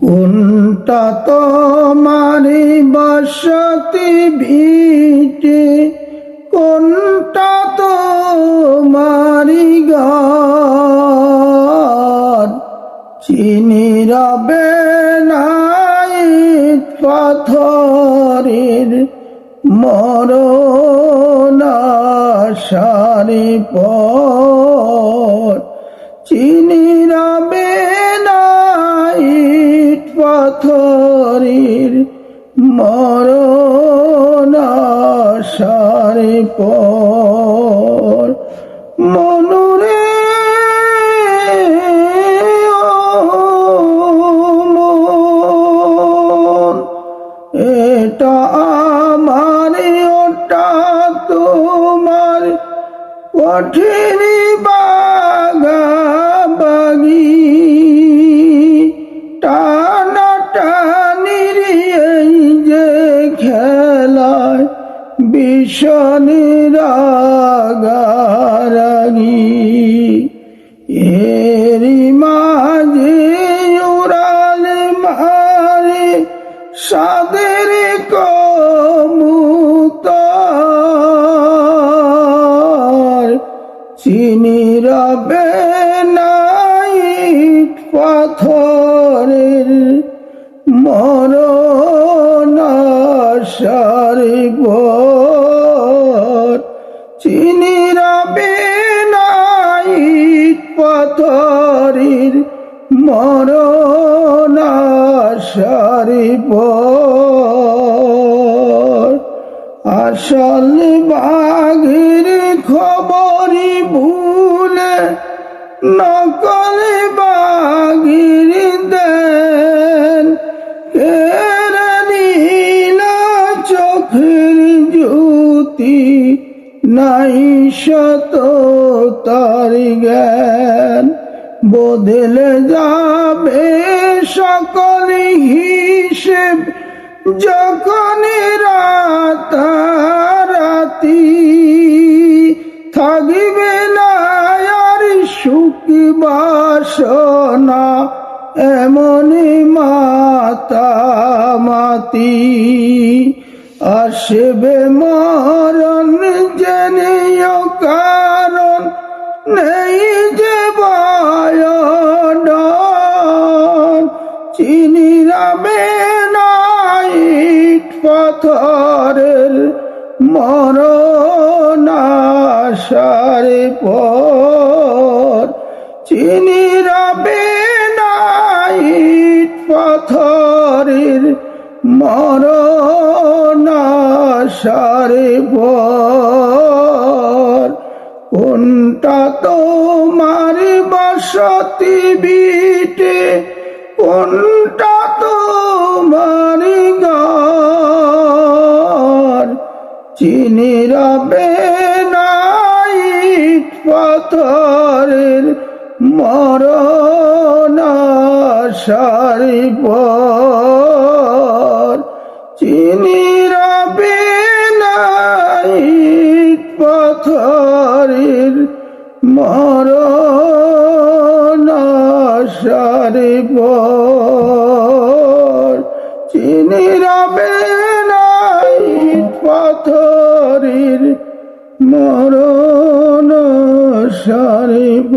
কোনটা তোমারি বসতি ভিটে কোনটা তোমারি গান চিনি রবে নাই পাথরের মরণ সারি পর। চিনি পর মনুরে মন, এটা আমার ওটা তোমার কঠিন বাগি বিষণী রাগারাগি। এরি মাঝে উড়াল মারে সাদের কমুতার চিনি রবে নাই পাথরের মরণ পাথরের মরণ সারিব আসল বাঘের খবরই ভুলে নকল বাঘের দেন। কেড়ে নিল চোখের জ্যোতি নাই শত তার জ্ঞান। বদলে যাবে সকল হিসেব। যখন রাতারাতি থাকবে না আর সুখ বাসনা, এমনই মাতামাতি আসবে মরণ জেনেও কারণ নেই। চিনি রামে নাই পাথরের মরণ আসারে পর। চিনি রাবে নাই পাথরের মরণ আসারে পর। কোনটা তোমার বসতি বিটে চিনি রবে নাই পাথরের মরণ সারিব চিনি রবে নাই পাথরের মরণ সারিব চিনি পাথরের মরণ সারিব